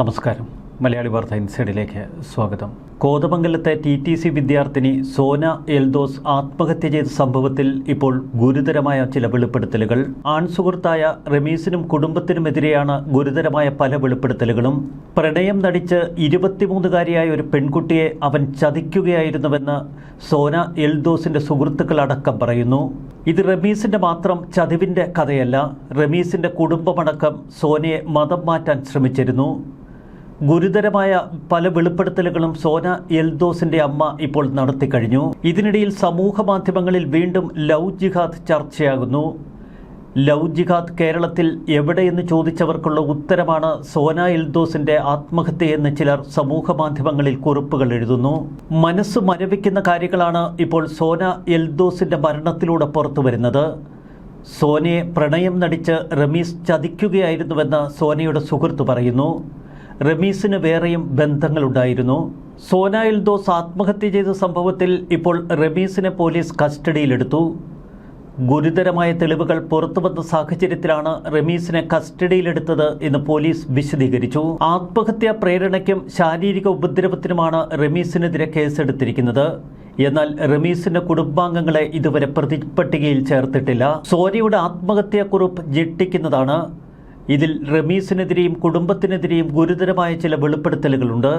നമസ്കാരം. മലയാളി വാർത്ത ഇൻസൈഡിലേക്ക് സ്വാഗതം. കോതമംഗലത്തെ ടി ടി സി വിദ്യാർത്ഥിനി സോന എൽദോസ് ആത്മഹത്യ ചെയ്ത സംഭവത്തിൽ ഇപ്പോൾ ഗുരുതരമായ ചില വെളിപ്പെടുത്തലുകൾ. ആൺസുഹൃത്തായ റമീസിനും കുടുംബത്തിനുമെതിരെയാണ് ഗുരുതരമായ പല വെളിപ്പെടുത്തലുകളും. പ്രണയം നടിച്ച് ഇരുപത്തിമൂന്നുകാരിയായ ഒരു പെൺകുട്ടിയെ അവൻ ചതിക്കുകയായിരുന്നുവെന്ന് സോന എൽദോസിന്റെ സുഹൃത്തുക്കളടക്കം പറയുന്നു. ഇത് റമീസിന്റെ മാത്രം ചതിവിന്റെ കഥയല്ല. റമീസിന്റെ കുടുംബമടക്കം സോനയെ മതം മാറ്റാൻ ശ്രമിച്ചിരുന്നു. ഗുരുതരമായ പല വെളിപ്പെടുത്തലുകളും സോന എൽദോസിന്റെ അമ്മ ഇപ്പോൾ നടത്തിക്കഴിഞ്ഞു ഇതിനിടയിൽ സമൂഹ മാധ്യമങ്ങളിൽ വീണ്ടും ലവ് ജിഹാദ് ചർച്ചയാകുന്നു. ലവ് ജിഹാദ് കേരളത്തിൽ എവിടെയെന്ന് ചോദിച്ചവർക്കുള്ള ഉത്തരമാണ് സോന എൽദോസിന്റെ ആത്മഹത്യയെന്ന് ചിലർ സമൂഹ മാധ്യമങ്ങളിൽ കുറിപ്പുകൾ എഴുതുന്നു. മനസ്സ് മരവിക്കുന്ന കാര്യങ്ങളാണ് ഇപ്പോൾ സോന എൽദോസിന്റെ മരണത്തിലൂടെ പുറത്തു വരുന്നത്. സോനയെ പ്രണയം നടിച്ച് റമീസ് ചതിക്കുകയായിരുന്നുവെന്ന് സോനയുടെ സുഹൃത്ത് പറയുന്നു. റമീസിന് വേറെയും ബന്ധങ്ങളുണ്ടായിരുന്നു. സോനായിൽ എൽദോസ് ആത്മഹത്യ ചെയ്ത സംഭവത്തിൽ ഇപ്പോൾ റമീസിനെ പോലീസ് കസ്റ്റഡിയിലെടുത്തു. ഗുരുതരമായ തെളിവുകൾ പുറത്തുവന്ന സാഹചര്യത്തിലാണ് റമീസിനെ കസ്റ്റഡിയിലെടുത്തത് എന്ന് പോലീസ് വിശദീകരിച്ചു. ആത്മഹത്യാ പ്രേരണയ്ക്കും ശാരീരിക ഉപദ്രവത്തിനുമാണ് റമീസിനെതിരെ കേസെടുത്തിരിക്കുന്നത്. എന്നാൽ റമീസിന്റെ കുടുംബാംഗങ്ങളെ ഇതുവരെ പ്രതിപട്ടികയിൽ ചേർത്തിട്ടില്ല. സോനയുടെ ആത്മഹത്യാക്കുറിപ്പ് ഞെട്ടിക്കുന്നതാണ്. ഇതിൽ റമീസിനെതിരെയും കുടുംബത്തിനെതിരെയും ഗുരുതരമായ ചില വെളിപ്പെടുത്തലുകളുണ്ട്.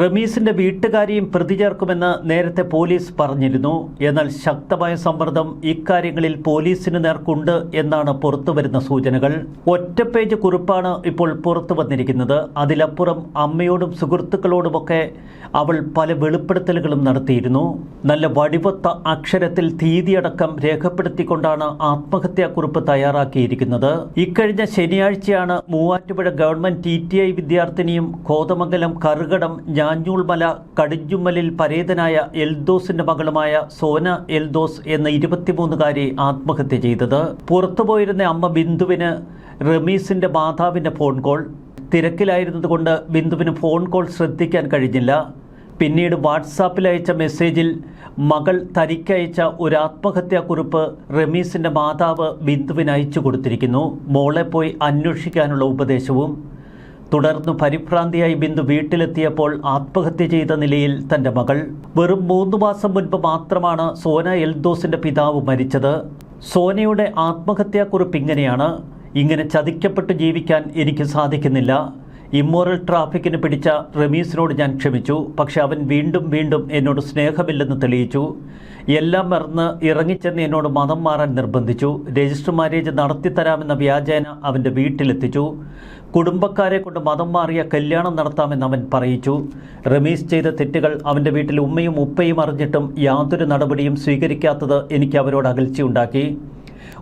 റമീസിന്റെ വീട്ടുകാരെയും പ്രതി ചേർക്കുമെന്ന് നേരത്തെ പോലീസ് പറഞ്ഞിരുന്നു. എന്നാൽ ശക്തമായ സമ്മർദ്ദം ഇക്കാര്യങ്ങളിൽ പോലീസിന് നേർക്കുണ്ട് എന്നാണ് പുറത്തുവരുന്ന സൂചനകൾ. ഒറ്റ പേജ് കുറിപ്പാണ് ഇപ്പോൾ പുറത്തു വന്നിരിക്കുന്നത്. അതിലപ്പുറം അമ്മയോടും സുഹൃത്തുക്കളോടുമൊക്കെ അവൾ പല വെളിപ്പെടുത്തലുകളും നടത്തിയിരുന്നു. നല്ല വടിവത്ത അക്ഷരത്തിൽ തീയതിയടക്കം രേഖപ്പെടുത്തിക്കൊണ്ടാണ് ആത്മഹത്യാക്കുറിപ്പ് തയ്യാറാക്കിയിരിക്കുന്നത്. ഇക്കഴിഞ്ഞ ശനിയാഴ്ചയാണ് മൂവാറ്റുപുഴ ഗവൺമെന്റ് ടി വിദ്യാർത്ഥിനിയും കോതമംഗലം കറുകടം ഞാഞ്ഞൂൾമല കടിഞ്ചുമ്മലിൽ പരേതനായ എൽദോസിന്റെ മകളുമായ സോന എൽദോസ് എന്ന ഇരുപത്തിമൂന്നുകാരി ആത്മഹത്യ ചെയ്തത്. പുറത്തുപോയിരുന്ന അമ്മ ബിന്ദുവിന് റമീസിന്റെ മാതാവിന്റെ ഫോൺ കോൾ. തിരക്കിലായിരുന്നതുകൊണ്ട് ബിന്ദുവിന് ഫോൺ കോൾ ശ്രദ്ധിക്കാൻ കഴിഞ്ഞില്ല. പിന്നീട് വാട്സാപ്പിൽ അയച്ച മെസ്സേജിൽ മകൾ തനിക്കയച്ച ഒരു ആത്മഹത്യാക്കുറിപ്പ് റമീസിന്റെ മാതാവ് ബിന്ദുവിന് അയച്ചു കൊടുത്തിരിക്കുന്നു. മോളെ പോയി അന്വേഷിക്കാനുള്ള ഉപദേശവും തുടർന്ന് പരിഭ്രാന്തിയായി ബിന്ദു വീട്ടിലെത്തിയപ്പോൾ ആത്മഹത്യ ചെയ്ത നിലയിൽ തന്റെ മകൾ. വെറും മൂന്ന് മാസം മുൻപ് മാത്രമാണ് സോന എൽദോസിന്റെ പിതാവ് മരിച്ചത്. സോനയുടെ ആത്മഹത്യാക്കുറിപ്പ് ഇങ്ങനെയാണ്. ഇങ്ങനെ ചതിക്കപ്പെട്ട് ജീവിക്കാൻ എനിക്ക് സാധിക്കുന്നില്ല. ഇമ്മോറൽ ട്രാഫിക്കിന് പിടിച്ച റമീസിനോട് ഞാൻ ക്ഷമിച്ചു. പക്ഷെ അവൻ വീണ്ടും വീണ്ടും എന്നോട് സ്നേഹമില്ലെന്ന് തെളിയിച്ചു. എല്ലാം മറന്ന് ഇറങ്ങിച്ചെന്ന് എന്നോട് മതം മാറാൻ നിർബന്ധിച്ചു. രജിസ്റ്റർ മാരേജ് നടത്തിത്തരാമെന്ന വ്യാജേന അവന്റെ വീട്ടിലെത്തിച്ചു. കുടുംബക്കാരെ കൊണ്ട് മതം മാറിയ കല്യാണം നടത്താമെന്ന് അവൻ പറയിച്ചു. റമീസ് ചെയ്ത തെറ്റുകൾ അവന്റെ വീട്ടിൽ ഉമ്മയും ഉപ്പയും അറിഞ്ഞിട്ടും യാതൊരു നടപടിയും സ്വീകരിക്കാത്തത് എനിക്ക് അവരോട് അകൽച്ചയുണ്ടാക്കി.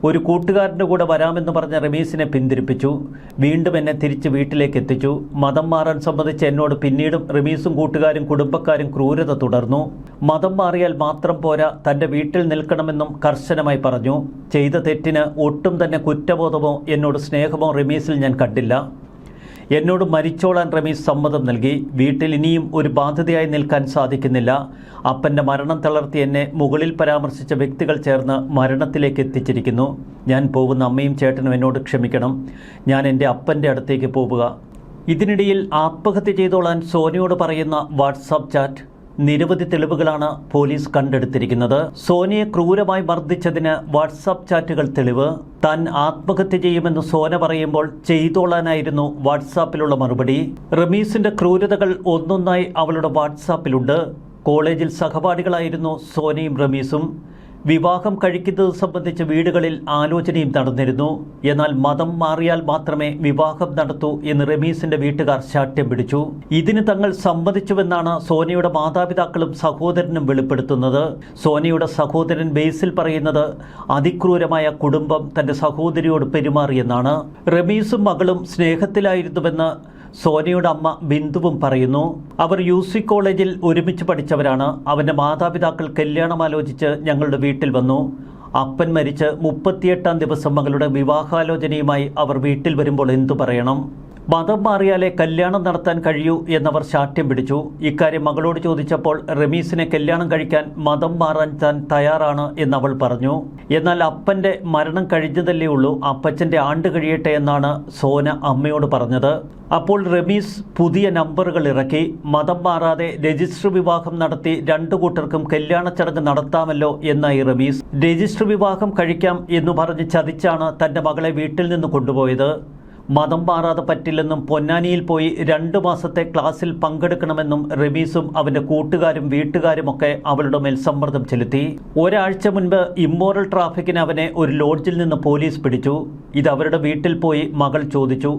ഒരു കൂട്ടുകാരന്റെ കൂടെ വരാമെന്ന് പറഞ്ഞ റമീസിനെ പിന്തിരിപ്പിച്ചു. വീണ്ടും എന്നെ തിരിച്ച് വീട്ടിലേക്ക് എത്തിച്ചു. മതം മാറാൻ സംബന്ധിച്ച് എന്നോട് പിന്നീടും റമീസും കൂട്ടുകാരും കുടുംബക്കാരും ക്രൂരത തുടർന്നു. മതം മാറിയാൽ മാത്രം പോരാ തന്റെ വീട്ടിൽ നിൽക്കണമെന്നും കർശനമായി പറഞ്ഞു. ചെയ്ത തെറ്റിന് ഒട്ടും തന്നെ കുറ്റബോധമോ എന്നോട് സ്നേഹമോ റമീസിൽ ഞാൻ കണ്ടില്ല. എന്നോട് മരിച്ചോളാൻ റമീസ് സമ്മതം നൽകി. വീട്ടിൽ ഇനിയും ഒരു ബാധ്യതയായി നിൽക്കാൻ സാധിക്കുന്നില്ല. അപ്പന്റെ മരണം തളർത്തി എന്നെ മുകളിൽ പരാമർശിച്ച വ്യക്തികൾ ചേർന്ന് മരണത്തിലേക്ക് എത്തിച്ചിരിക്കുന്നു. ഞാൻ പോകുന്ന അമ്മയും ചേട്ടനും എന്നോട് ക്ഷമിക്കണം. ഞാൻ എന്റെ അപ്പന്റെ അടുത്തേക്ക് പോവുക. ഇതിനിടയിൽ ആത്മഹത്യ ചെയ്തോളാൻ സോനിയോട് പറയുന്ന വാട്സാപ്പ് ചാറ്റ് നിരവധി തെളിവുകളാണ് പോലീസ് കണ്ടെടുത്തിരിക്കുന്നത്. സോനിയെ ക്രൂരമായി മർദ്ദിച്ചതിന് വാട്സാപ്പ് ചാറ്റുകൾ തെളിവ്. താൻ ആത്മഹത്യ ചെയ്യുമെന്ന് സോന പറയുമ്പോൾ ചെയ്തോളാനായിരുന്നു വാട്സാപ്പിലുള്ള മറുപടി. റമീസിന്റെ ക്രൂരതകൾ ഒന്നൊന്നായി അവളുടെ വാട്സാപ്പിലുണ്ട് കോളേജിൽ സഹപാഠികളായിരുന്നു സോനയും റമീസും. വിവാഹം കഴിക്കുന്നത് സംബന്ധിച്ച് വീടുകളിൽ ആലോചനയും നടന്നിരുന്നു. എന്നാൽ മതം മാറിയാൽ മാത്രമേ വിവാഹം നടത്തൂ എന്ന് റമീസിന്റെ വീട്ടുകാർ ശാഠ്യം പിടിച്ചു. ഇതിന് തങ്ങൾ സമ്മതിച്ചുവെന്നാണ് സോനയുടെ മാതാപിതാക്കളും സഹോദരനും വെളിപ്പെടുത്തുന്നത്. സോനയുടെ സഹോദരൻ ബേസിൽ പറയുന്നത് അതിക്രൂരമായ കുടുംബം തന്റെ സഹോദരിയോട് പെരുമാറിയെന്നാണ്. റമീസും മകളും സ്നേഹത്തിലായിരുന്നുവെന്ന് സോനയുടെ അമ്മ ബിന്ദുവും പറയുന്നു അവർ യു സി കോളേജിൽ ഒരുമിച്ച് പഠിച്ചവരാണ്. അവന്റെ മാതാപിതാക്കൾ കല്യാണം ആലോചിച്ച് ഞങ്ങളുടെ വീട്ടിൽ വന്നു. അപ്പൻ മരിച്ച് മുപ്പത്തിയെട്ടാം ദിവസം മകളുടെ വിവാഹാലോചനയുമായി അവർ വീട്ടിൽ വരുമ്പോൾ എന്തു പറയണം? മതം മാറിയാലേ കല്യാണം നടത്താൻ കഴിയൂ എന്നവർ ശാഠ്യം പിടിച്ചു. ഇക്കാര്യം മകളോട് ചോദിച്ചപ്പോൾ റമീസിനെ കല്യാണം കഴിക്കാൻ മതം മാറാൻ താൻ തയ്യാറാണ് എന്നവൾ പറഞ്ഞു. എന്നാൽ അപ്പന്റെ മരണം കഴിഞ്ഞതല്ലേ ഉള്ളൂ അപ്പച്ചന്റെ ആണ്ട് കഴിയട്ടെ എന്നാണ് സോന അമ്മയോട് പറഞ്ഞത്. അപ്പോൾ റമീസ് പുതിയ നമ്പറുകൾ ഇറക്കി. മതം മാറാതെ രജിസ്റ്റർ വിവാഹം നടത്തി രണ്ടു കൂട്ടർക്കും കല്യാണ ചടങ്ങ് നടത്താമല്ലോ എന്നായി റമീസ്. രജിസ്റ്റർ വിവാഹം കഴിക്കാം എന്ന് പറഞ്ഞ് ചതിച്ചാണ് തന്റെ മകളെ വീട്ടിൽ നിന്ന് കൊണ്ടുപോയത്. മതം മാറാതെ പറ്റില്ലെന്നും പൊന്നാനിയിൽ പോയി രണ്ടു മാസത്തെ ക്ലാസ്സിൽ പങ്കെടുക്കണമെന്നും റമീസും അവന്റെ കൂട്ടുകാരും വീട്ടുകാരുമൊക്കെ അവളുടെ മേൽ സമ്മർദ്ദം ചെലുത്തി. ഒരാഴ്ച മുൻപ് ഇമ്മോറൽ ട്രാഫിക്കിന് അവനെ ഒരു ലോഡ്ജിൽ നിന്ന് പോലീസ് പിടിച്ചു. ഇത് അവരുടെ വീട്ടിൽ പോയി മകൾ ചോദിച്ചു.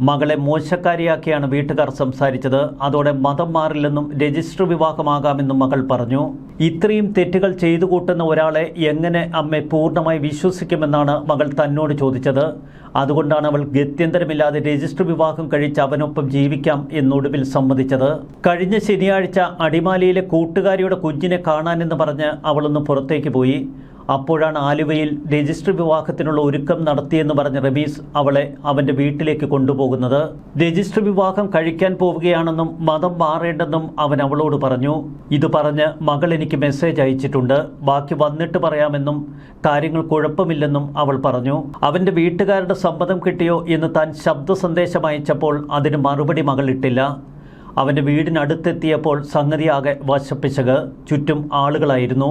മകളെ മോശക്കാരിയാക്കിയാണ് വീട്ടുകാർ സംസാരിച്ചത്. അതോടെ മതം മാറില്ലെന്നും രജിസ്റ്റർ വിവാഹമാകാമെന്നും മകൾ പറഞ്ഞു. ഇത്രയും തെറ്റുകൾ ചെയ്തു കൂട്ടുന്ന ഒരാളെ എങ്ങനെ അമ്മ പൂർണമായി വിശ്വസിക്കുമെന്നാണ് മകൾ തന്നോട് ചോദിച്ചത്. അതുകൊണ്ടാണ് അവൾ ഗത്യന്തരമില്ലാതെ രജിസ്റ്റർ വിവാഹം കഴിച്ച് അവനൊപ്പം ജീവിക്കാം എന്നൊടുവിൽ സമ്മതിച്ചത്. കഴിഞ്ഞ ശനിയാഴ്ച അടിമാലിയിലെ കൂട്ടുകാരിയുടെ കുഞ്ഞിനെ കാണാനെന്ന് പറഞ്ഞ് അവളൊന്ന് പുറത്തേക്ക് പോയി. അപ്പോഴാണ് ആലുവയിൽ രജിസ്റ്റർ വിവാഹത്തിനുള്ള ഒരുക്കം നടത്തിയെന്ന് പറഞ്ഞ റബീസ് അവളെ അവന്റെ വീട്ടിലേക്ക് കൊണ്ടുപോകുന്നത്. രജിസ്റ്റർ വിവാഹം കഴിക്കാൻ പോവുകയാണെന്നും മതം മാറേണ്ടെന്നും അവൻ അവളോട് പറഞ്ഞു. ഇത് പറഞ്ഞ് മകൾ എനിക്ക് മെസ്സേജ് അയച്ചിട്ടുണ്ട്. ബാക്കി വന്നിട്ട് പറയാമെന്നും കാര്യങ്ങൾ കുഴപ്പമില്ലെന്നും അവൾ പറഞ്ഞു. അവന്റെ വീട്ടുകാരുടെ സമ്മതം കിട്ടിയോ എന്ന് താൻ ശബ്ദ സന്ദേശം അയച്ചപ്പോൾ അതിന് മറുപടി മകൾ ഇട്ടില്ല. അവന്റെ വീടിനടുത്തെത്തിയപ്പോൾ സംഗതിയാകെ വശപ്പിച്ചക് ചുറ്റും ആളുകളായിരുന്നു.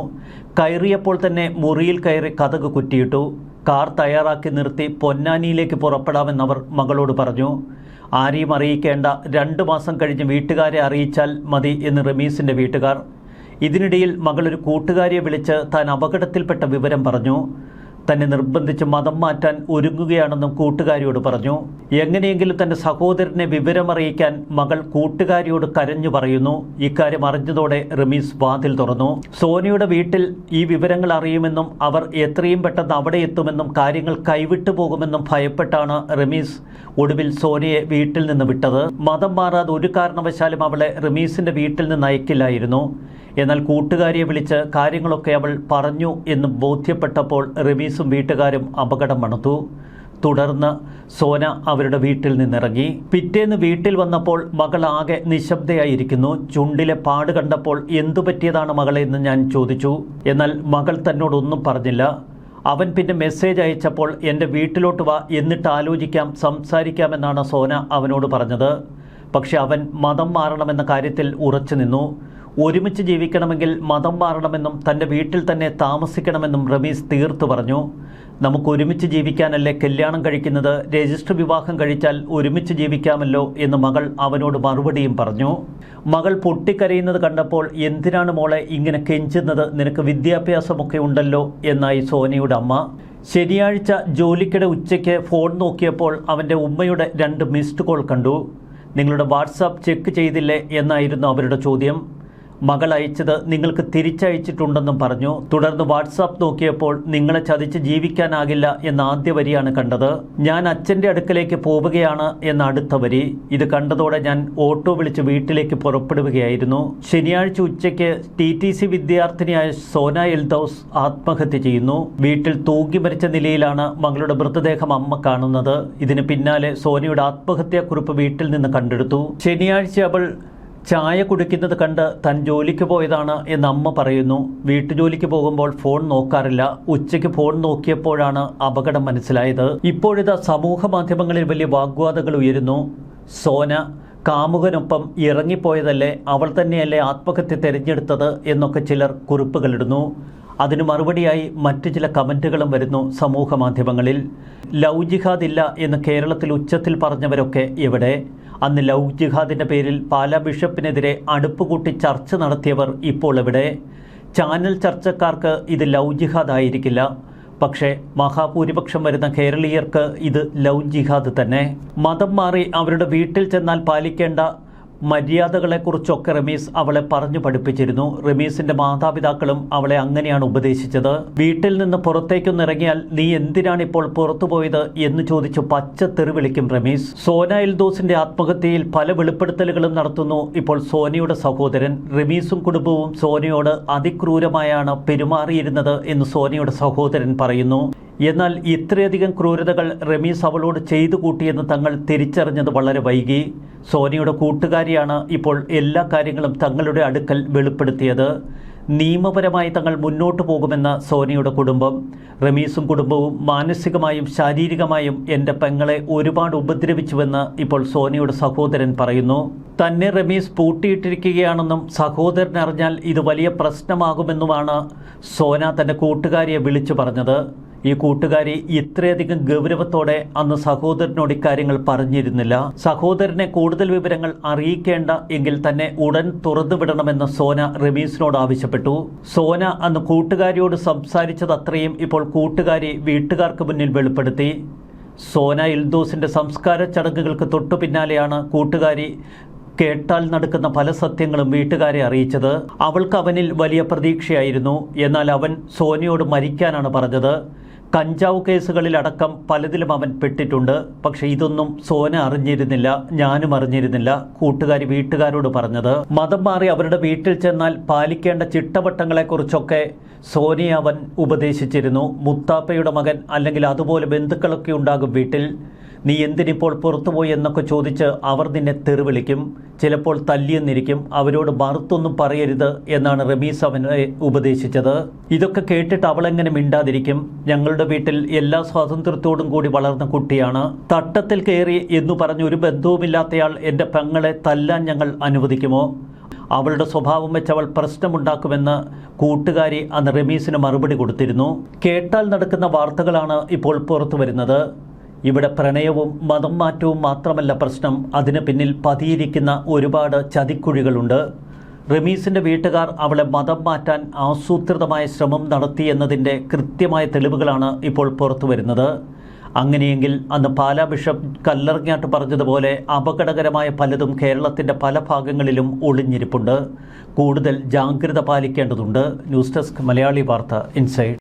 കയറിയപ്പോൾ തന്നെ മുറിയിൽ കയറി കഥക് കുറ്റിയിട്ടു. കാർ തയ്യാറാക്കി നിർത്തി പൊന്നാനിയിലേക്ക് പുറപ്പെടാമെന്നവർ മകളോട് പറഞ്ഞു. ആരെയും അറിയിക്കേണ്ട രണ്ട് മാസം കഴിഞ്ഞ് വീട്ടുകാരെ അറിയിച്ചാൽ മതി എന്ന് റമീസിന്റെ വീട്ടുകാർ. ഇതിനിടയിൽ മകളൊരു കൂട്ടുകാരിയെ വിളിച്ച് താൻ അപകടത്തിൽപ്പെട്ട വിവരം പറഞ്ഞു. തന്നെ നിർബന്ധിച്ച് മതം മാറ്റാൻ ഒരുങ്ങുകയാണെന്നും കൂട്ടുകാരിയോട് പറഞ്ഞു. എങ്ങനെയെങ്കിലും തന്റെ സഹോദരനെ വിവരമറിയിക്കാൻ മകൾ കൂട്ടുകാരിയോട് കരഞ്ഞു പറയുന്നു. ഇക്കാര്യം അറിഞ്ഞതോടെ റമീസ് വാതിൽ തുറന്നു. സോനിയുടെ വീട്ടിൽ ഈ വിവരങ്ങൾ അറിയുമെന്നും അവർ എത്രയും പെട്ടെന്ന് അവിടെ എത്തുമെന്നും കാര്യങ്ങൾ കൈവിട്ടു പോകുമെന്നും ഭയപ്പെട്ടാണ് റമീസ് ഒടുവിൽ സോനിയെ വീട്ടിൽ നിന്ന് വിട്ടത്. മതം മാറാതെ ഒരു കാരണവശാലും അവളെ റമീസിന്റെ വീട്ടിൽ നിന്ന് അയക്കില്ലായിരുന്നു. എന്നാൽ കൂട്ടുകാരിയെ വിളിച്ച് കാര്യങ്ങളൊക്കെ അവൾ പറഞ്ഞു എന്ന് ബോധ്യപ്പെട്ടപ്പോൾ റമീസും വീട്ടുകാരും അപകടം മണത്തു. തുടർന്ന് സോന അവരുടെ വീട്ടിൽ നിന്നിറങ്ങി. പിറ്റേന്ന് വീട്ടിൽ വന്നപ്പോൾ മകൾ ആകെ നിശബ്ദയായിരിക്കുന്നു. ചുണ്ടിലെ പാട് കണ്ടപ്പോൾ എന്തു പറ്റിയതാണ് മകളെ എന്ന് ഞാൻ ചോദിച്ചു. എന്നാൽ മകൾ തന്നോടൊന്നും പറഞ്ഞില്ല. അവൻ പിന്നെ മെസ്സേജ് അയച്ചപ്പോൾ എന്റെ വീട്ടിലോട്ട് വാ എന്നിട്ട് ആലോചിക്കാം സംസാരിക്കാമെന്നാണ് സോന അവനോട് പറഞ്ഞത്. പക്ഷെ അവൻ മതം മാറണമെന്ന കാര്യത്തിൽ ഉറച്ചു നിന്നു. ഒരുമിച്ച് ജീവിക്കണമെങ്കിൽ മതം മാറണമെന്നും തന്റെ വീട്ടിൽ തന്നെ താമസിക്കണമെന്നും റമീസ് തീർത്തു പറഞ്ഞു. നമുക്ക് ഒരുമിച്ച് ജീവിക്കാനല്ലേ കല്യാണം കഴിക്കുന്നത്? രജിസ്റ്റർ വിവാഹം കഴിച്ചാൽ ഒരുമിച്ച് ജീവിക്കാമല്ലോ എന്ന് മകൾ അവനോട് മറുപടിയും പറഞ്ഞു. മകൾ പൊട്ടിക്കരയുന്നത് കണ്ടപ്പോൾ എന്തിനാണ് മോളെ ഇങ്ങനെ കെഞ്ചുന്നത്? നിനക്ക് വിദ്യാഭ്യാസമൊക്കെ ഉണ്ടല്ലോ എന്നായി സോനിയുടെ അമ്മ. ശനിയാഴ്ച ജോലിക്കിടെ ഉച്ചയ്ക്ക് ഫോൺ നോക്കിയപ്പോൾ അവന്റെ ഉമ്മയുടെ രണ്ട് മിസ്ഡ് കോൾ കണ്ടു. നിങ്ങളുടെ വാട്സാപ്പ് ചെക്ക് ചെയ്തില്ലേ? എന്നായിരുന്നു അവരുടെ ചോദ്യം. മകൾ അയച്ചത് നിങ്ങൾക്ക് തിരിച്ചയച്ചിട്ടുണ്ടെന്നും പറഞ്ഞു. തുടർന്ന് വാട്സാപ്പ് നോക്കിയപ്പോൾ നിങ്ങളെ ചതിച്ച് ജീവിക്കാനാകില്ല എന്ന ആദ്യ വരിയാണ് കണ്ടത്. ഞാൻ അച്ഛന്റെ അടുക്കലേക്ക് പോവുകയാണ് എന്ന അടുത്ത വരി. ഇത് കണ്ടതോടെ ഞാൻ ഓട്ടോ വിളിച്ച് വീട്ടിലേക്ക് പുറപ്പെടുകയായിരുന്നു. ശനിയാഴ്ച ഉച്ചയ്ക്ക് ടി ടി സി വിദ്യാർത്ഥിനിയായ സോന എൽദൌസ് ആത്മഹത്യ ചെയ്യുന്നു. വീട്ടിൽ തൂങ്ങി മരിച്ച നിലയിലാണ് മകളുടെ മൃതദേഹം അമ്മ കാണുന്നത്. ഇതിന് പിന്നാലെ സോനയുടെ ആത്മഹത്യാക്കുറിപ്പ് വീട്ടിൽ നിന്ന് കണ്ടെടുത്തു. ശനിയാഴ്ച അവൾ ചായ കുടിക്കുന്നത് കണ്ട് തൻ ജോലിക്ക് പോയതാണ് എന്ന് അമ്മ പറയുന്നു. വീട്ടുജോലിക്ക് പോകുമ്പോൾ ഫോൺ നോക്കാറില്ല. ഉച്ചയ്ക്ക് ഫോൺ നോക്കിയപ്പോഴാണ് അപകടം മനസ്സിലായത്. ഇപ്പോഴിതാ സമൂഹ മാധ്യമങ്ങളിൽ വലിയ വാഗ്വാദങ്ങൾ ഉയരുന്നു. സോന കാമുകനൊപ്പം ഇറങ്ങിപ്പോയതല്ലേ അവൾ തന്നെയല്ലേ ആത്മഹത്യ തിരഞ്ഞെടുത്തത് എന്നൊക്കെ ചിലർ കുറിപ്പുകളിടുന്നു. അതിന് മറുപടിയായി മറ്റു ചില കമന്റുകളും വരുന്നു സമൂഹ മാധ്യമങ്ങളിൽ. ലവ് ജിഹാദ് ഇല്ല എന്ന് കേരളത്തിൽ ഉച്ചത്തിൽ പറഞ്ഞവരൊക്കെ എവിടെ? അന്ന് ലവ് ജിഹാദിന്റെ പേരിൽ പാലാ ബിഷപ്പിനെതിരെ അടുപ്പുകൂട്ടി ചർച്ച നടത്തിയവർ ഇപ്പോൾ എവിടെ? ചാനൽ ചർച്ചക്കാർക്ക് ഇത് ലവ് ജിഹാദ് ആയിരിക്കില്ല പക്ഷേ മഹാഭൂരിപക്ഷം വരുന്ന കേരളീയർക്ക് ഇത് ലവ് ജിഹാദ് തന്നെ. മതം മാറി അവരുടെ വീട്ടിൽ ചെന്നാൽ പാലിക്കേണ്ട മര്യാദകളെക്കുറിച്ചൊക്കെ റമീസ് അവളെ പറഞ്ഞു പഠിപ്പിച്ചിരുന്നു. റമീസിന്റെ മാതാപിതാക്കളും അവളെ അങ്ങനെയാണ് ഉപദേശിച്ചത്. വീട്ടിൽ നിന്ന് പുറത്തേക്കൊന്ന് ഇറങ്ങിയാൽ നീ എന്തിനാണ് ഇപ്പോൾ പുറത്തു എന്ന് ചോദിച്ചു പച്ച തെറി വിളിക്കും റമീസ്. സോന എൽദോസിന്റെ ആത്മഹത്യയിൽ പല വെളിപ്പെടുത്തലുകളും നടത്തുന്നു ഇപ്പോൾ സോനയുടെ സഹോദരൻ. റമീസും കുടുംബവും സോനയോട് അതിക്രൂരമായാണ് പെരുമാറിയിരുന്നത് എന്ന് സോനയുടെ സഹോദരൻ പറയുന്നു. എന്നാൽ ഇത്രയധികം ക്രൂരതകൾ റമീസ് അവളോട് ചെയ്തു കൂട്ടിയെന്ന് തങ്ങൾ തിരിച്ചറിഞ്ഞത് വളരെ വൈകി. സോനിയുടെ കൂട്ടുകാരിയാണ് ഇപ്പോൾ എല്ലാ കാര്യങ്ങളും തങ്ങളുടെ അടുക്കൽ വെളിപ്പെടുത്തിയത്. നിയമപരമായി തങ്ങൾ മുന്നോട്ടു പോകുമെന്ന സോനിയുടെ കുടുംബം. റമീസും കുടുംബവും മാനസികമായും ശാരീരികമായും എന്റെ പെങ്ങളെ ഒരുപാട് ഉപദ്രവിച്ചുവെന്ന് ഇപ്പോൾ സോനിയുടെ സഹോദരൻ പറയുന്നു. തന്നെ റമീസ് പൂട്ടിയിട്ടിരിക്കുകയാണെന്നും സഹോദരൻ അറിഞ്ഞാൽ ഇത് വലിയ പ്രശ്നമാകുമെന്നുമാണ് സോന തന്റെ കൂട്ടുകാരിയെ വിളിച്ചു പറഞ്ഞത്. ഈ കൂട്ടുകാരി ഇത്രയധികം ഗൗരവത്തോടെ അന്ന് സഹോദരനോട് ഇക്കാര്യങ്ങൾ പറഞ്ഞിരുന്നില്ല. സഹോദരനെ കൂടുതൽ വിവരങ്ങൾ അറിയിക്കേണ്ട എങ്കിൽ തന്നെ ഉടൻ തുറന്നുവിടണമെന്ന് സോന റമീസിനോട് ആവശ്യപ്പെട്ടു. സോന അന്ന് കൂട്ടുകാരിയോട് സംസാരിച്ചത് അത്രയും ഇപ്പോൾ കൂട്ടുകാരി വീട്ടുകാർക്ക് മുന്നിൽ വെളിപ്പെടുത്തി. സോന ഇൽദോസിന്റെ സംസ്കാര ചടങ്ങുകൾക്ക് തൊട്ടു പിന്നാലെയാണ് കൂട്ടുകാരി കേട്ടാൽ നടക്കുന്ന പല സത്യങ്ങളും വീട്ടുകാരെ അറിയിച്ചത്. അവൾക്ക് അവനിൽ വലിയ പ്രതീക്ഷയായിരുന്നു. എന്നാൽ അവൻ സോനയോട് മരിക്കാനാണ് പറഞ്ഞത്. കഞ്ചാവ് കേസുകളിലടക്കം പലതിലും അവൻ പെട്ടിട്ടുണ്ട്. പക്ഷെ ഇതൊന്നും സോന അറിഞ്ഞിരുന്നില്ല ഞാനും അറിഞ്ഞിരുന്നില്ല കൂട്ടുകാരി വീട്ടുകാരോട് പറഞ്ഞത്. മതം മാറി അവരുടെ വീട്ടിൽ ചെന്നാൽ പാലിക്കേണ്ട ചിട്ടവട്ടങ്ങളെക്കുറിച്ചൊക്കെ സോനിയെ അവൻ ഉപദേശിച്ചിരുന്നു. മുത്താപ്പയുടെ മകൻ അല്ലെങ്കിൽ അതുപോലെ ബന്ധുക്കളൊക്കെ ഉണ്ടാകും വീട്ടിൽ. നീ എന്തിനിപ്പോൾ പുറത്തുപോയി എന്നൊക്കെ ചോദിച്ച് അവർ നിന്നെ തെറിവിളിക്കും ചിലപ്പോൾ തല്ലിയെന്നിരിക്കും അവരോട് മറുത്തൊന്നും പറയരുത് എന്നാണ് റമീസ് അവനെ ഉപദേശിച്ചത്. ഇതൊക്കെ കേട്ടിട്ട് അവളെങ്ങനെ മിണ്ടാതിരിക്കും? ഞങ്ങളുടെ വീട്ടിൽ എല്ലാ സ്വാതന്ത്ര്യത്തോടും കൂടി വളർന്ന കുട്ടിയാണ്. തട്ടത്തിൽ കയറി എന്ന് പറഞ്ഞ് ഒരു ബന്ധവുമില്ലാത്തയാൾ എന്റെ പെങ്ങളെ തല്ലാൻ ഞങ്ങൾ അനുവദിക്കുമോ? അവളുടെ സ്വഭാവം വെച്ച് അവൾ പ്രശ്നമുണ്ടാക്കുമെന്ന് കൂട്ടുകാരി അന്ന് റമീസിന് മറുപടി കൊടുത്തിരുന്നു. കേട്ടാൽ നടക്കുന്ന വാർത്തകളാണ് ഇപ്പോൾ പുറത്തു വരുന്നത്. ഇവിടെ പ്രണയവും മതം മാറ്റവും മാത്രമല്ല പ്രശ്നം. അതിന് പിന്നിൽ പതിയിരിക്കുന്ന ഒരുപാട് ചതിക്കുഴികളുണ്ട്. റമീസിന്റെ വീട്ടുകാർ അവളെ മതം മാറ്റാൻ ആസൂത്രിതമായ ശ്രമം നടത്തി എന്നതിന്റെ കൃത്യമായ തെളിവുകളാണ് ഇപ്പോൾ പുറത്തു വരുന്നത്. അങ്ങനെയെങ്കിൽ അന്ന് പാലാ ബിഷപ്പ് കല്ലറിഞ്ഞാട്ട് പറഞ്ഞതുപോലെ അപകടകരമായ പലതും കേരളത്തിന്റെ പല ഭാഗങ്ങളിലും ഒളിഞ്ഞിരിപ്പുണ്ട്. കൂടുതൽ ജാഗ്രത പാലിക്കേണ്ടതുണ്ട്. ന്യൂസ് ഡെസ്ക് മലയാളി വാർത്ത ഇൻസൈഡ്.